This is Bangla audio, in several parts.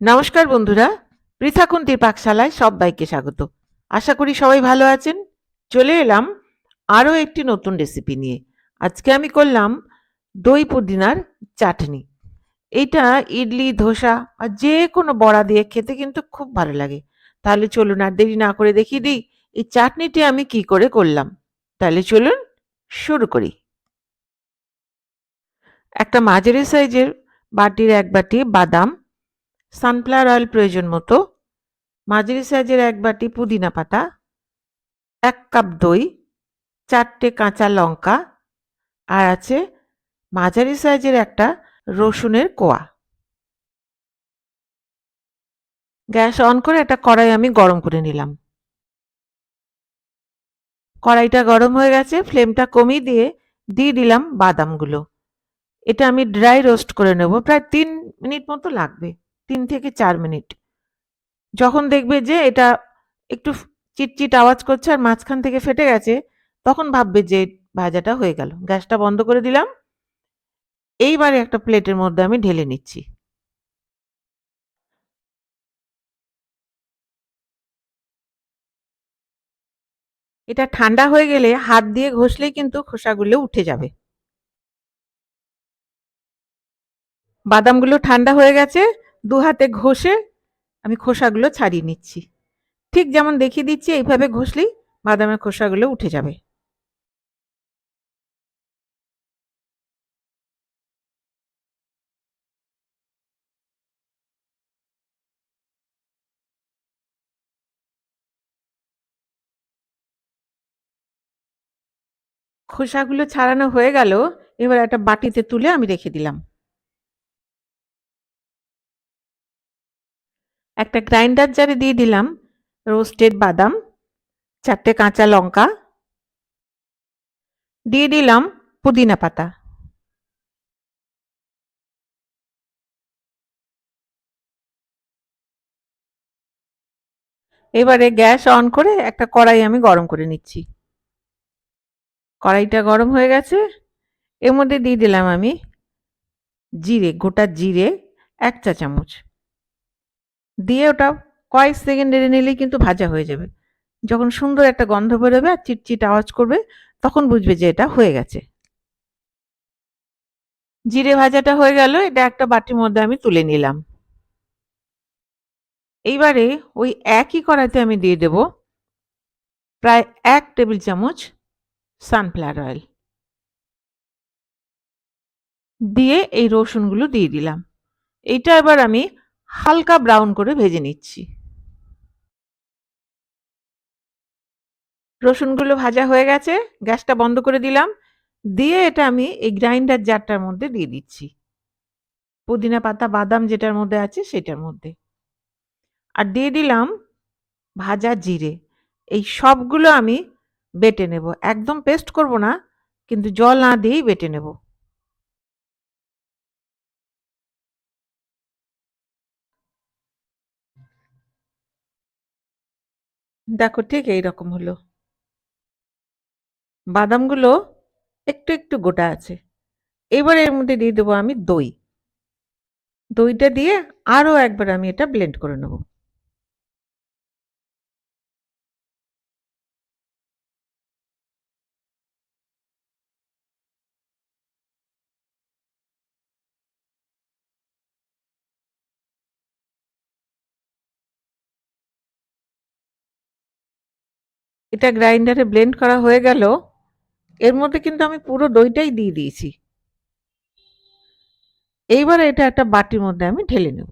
নমস্কার বন্ধুরা পৃথাকুন্তির পাকশালায় সবাইকে স্বাগত। আশা করি সবাই ভালো আছেন। চলে এলাম আরও একটি নতুন রেসিপি নিয়ে। আজকে আমি করলাম দই পুদিনার চাটনি। এটা ইডলি, ধোসা আর যে কোনো বড়া দিয়ে খেতে কিন্তু খুব ভালো লাগে। তাহলে চলুন আর দেরি না করে দেখিয়ে দিই এই চাটনিটি আমি কি করে করলাম। তাহলে চলুন শুরু করি। একটা মাঝারি সাইজের বাটির এক বাটি বাদাম সানফ্লাওয়ার অয়েল প্রয়োজন মতো, মাঝারি সাইজের এক বাটি পুদিনা পাতা, এক কাপ দই, চারটে কাঁচা লঙ্কা, আর আছে মাঝারি সাইজের একটা রসুনের কোয়া। গ্যাস অন করে একটা কড়াই আমি গরম করে নিলাম। কড়াইটা গরম হয়ে গেছে, ফ্লেমটা কমিয়ে দিয়ে দিয়ে দিলাম বাদামগুলো। এটা আমি ড্রাই রোস্ট করে নেব, প্রায় তিন মিনিট মতো লাগবে। তিন থেকে চার মিনিট। যখন দেখবে যে এটা একটু চিটচিট আওয়াজ করছে আর মাঝখান থেকে ফেটে গেছে, তখন ভাববে যে ভাজাটা হয়ে গেল। গ্যাসটা বন্ধ করে দিলাম। এইবারে একটা প্লেটের মধ্যে আমি ঢেলে নিচ্ছি। এটা ঠান্ডা হয়ে গেলে হাত দিয়ে ঘষলেই কিন্তু খোসাগুলো উঠে যাবে। বাদামগুলো ঠান্ডা হয়ে গেছে দু হাতে ঘষে আমি খোসাগুলো ছাড়িয়ে নিচ্ছি। ঠিক যেমন দেখিয়ে দিচ্ছি, এইভাবে ঘষলেই বাদামের খোসাগুলো উঠে যাবে। খোসাগুলো ছাড়ানো হয়ে গেল, এবার একটা বাটিতে তুলে আমি রেখে দিলাম। একটা গ্রাইন্ডার জারে দিয়ে দিলাম রোস্টেড বাদাম, চারটে কাঁচা লঙ্কা, দিয়ে দিলাম পুদিনা পাতা। এবারে গ্যাস অন করে একটা কড়াই আমি গরম করে নিচ্ছি। কড়াইটা গরম হয়ে গেছে। এর মধ্যে দিয়ে দিলাম আমি জিরে, গোটা জিরে এক চা চামচ দিয়ে ওটা কয়েক সেকেন্ড নেড়ে নিলেই কিন্তু ভাজা হয়ে যাবে। যখন সুন্দর একটা গন্ধ বেরোবে আর চিটচিট আওয়াজ করবে, তখন বুঝবে যে এটা হয়ে গেছে। জিরে ভাজাটা হয়ে গেল, এটা একটা বাটির মধ্যে আমি তুলে নিলাম। এইবারে ওই একই কড়াইতে আমি দিয়ে দেব প্রায় এক টেবিল চামচ সানফ্লাওয়ার অয়েল। দিয়ে এই রসুনগুলো দিয়ে দিলাম। এইটা এবার আমি হালকা ব্রাউন করে ভেজে নিচ্ছি। রসুনগুলো ভাজা হয়ে গেছে, গ্যাসটা বন্ধ করে দিলাম। দিয়ে এটা আমি এই গ্রাইন্ডার জারটার মধ্যে দিয়ে দিচ্ছি। পুদিনা পাতা, বাদাম যেটার মধ্যে আছে সেটার মধ্যে। আর দিয়ে দিলাম ভাজা জিরে। এই সবগুলো আমি বেটে নেব। একদম পেস্ট করব না, কিন্তু জল না দিয়েই বেটে নেব। দেখো ঠিক এই রকম হলো। বাদামগুলো একটু একটু গোটা আছে। এবার এর মধ্যে দিয়ে দেবো আমি দই। দইটা দিয়ে আরও একবার আমি এটা ব্লেন্ড করে নেব। এটা গ্রাইন্ডারে ব্লেন্ড করা হয়ে গেল। এর মধ্যে কিন্তু আমি পুরো দইটাই দিয়ে দিয়েছি। এইবার এটা একটা বাটির মধ্যে আমি ঢেলে নেব।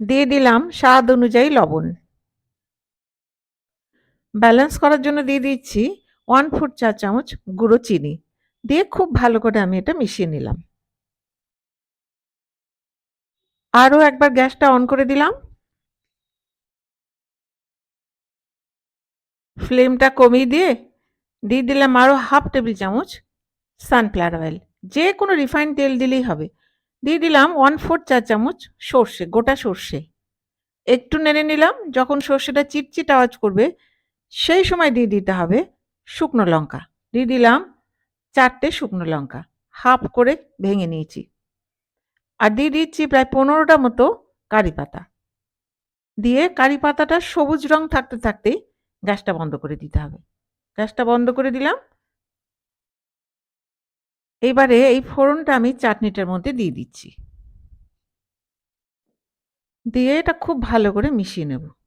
দিয়ে দিলাম স্বাদ অনুযায়ী লবণ। ব্যালেন্স করার জন্য দিয়ে দিচ্ছি ওয়ান ফোর চা চামচ গুঁড়ো চিনি। দিয়ে খুব ভালো করে আমি এটা মিশিয়ে নিলাম। আরও একবার গ্যাসটা অন করে দিলাম। ফ্লেমটা কমিয়ে দিয়ে দিয়ে দিলাম আরও হাফ টেবিল চামচ সানফ্লাওয়ার অয়েল। যে কোনো রিফাইন্ড তেল দিলেই হবে। দিয়ে দিলাম ওয়ান ফোর চা চামচ সর্ষে, গোটা সর্ষে। একটু নেড়ে নিলাম, যখন সর্ষেটা চিটচিট আওয়াজ করবে, সেই সময় দিয়ে দিতে হবে শুকনো লঙ্কা। দিয়ে দিলাম চারটে শুকনো লঙ্কা। হাফ করে ভেঙে নিয়েছি। আর দিয়ে দিচ্ছি প্রায় পনেরোটা মতো কারি পাতা। দিয়ে কারি পাতাটা সবুজ রং থাকতে থাকতেই গ্যাসটা বন্ধ করে দিতে হবে। গ্যাসটা বন্ধ করে দিলাম। এবারে এই ফোড়নটা আমি চাটনিটার মধ্যে দিয়ে দিচ্ছি। দিয়ে এটা খুব ভালো করে মিশিয়ে নেব।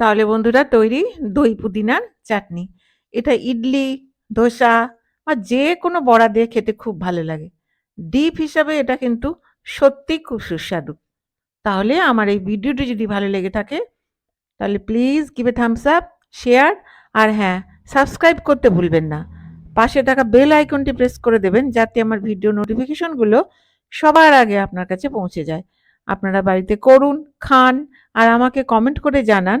তাহলে বন্ধুরা তৈরি দই পুদিনার চাটনি। এটা ইডলি, ধোসা বা যে কোনো বড়া দিয়ে খেতে খুব ভালো লাগে। ডিপ হিসাবে এটা কিন্তু সত্যি খুব সুস্বাদু। তাহলে আমার এই ভিডিওটি যদি ভালো লেগে থাকে, তাহলে please give thumbs up share আর হ্যাঁ সাবস্ক্রাইব করতে ভুলবেন না। পাশে থাকা বেল আইকনটি প্রেস করে দেবেন যাতে আমার ভিডিও নোটিফিকেশনগুলো সবার আগে আপনার কাছে পৌঁছে যায়। আপনারা বাড়িতে করুন, খান আর আমাকে কমেন্ট করে জানান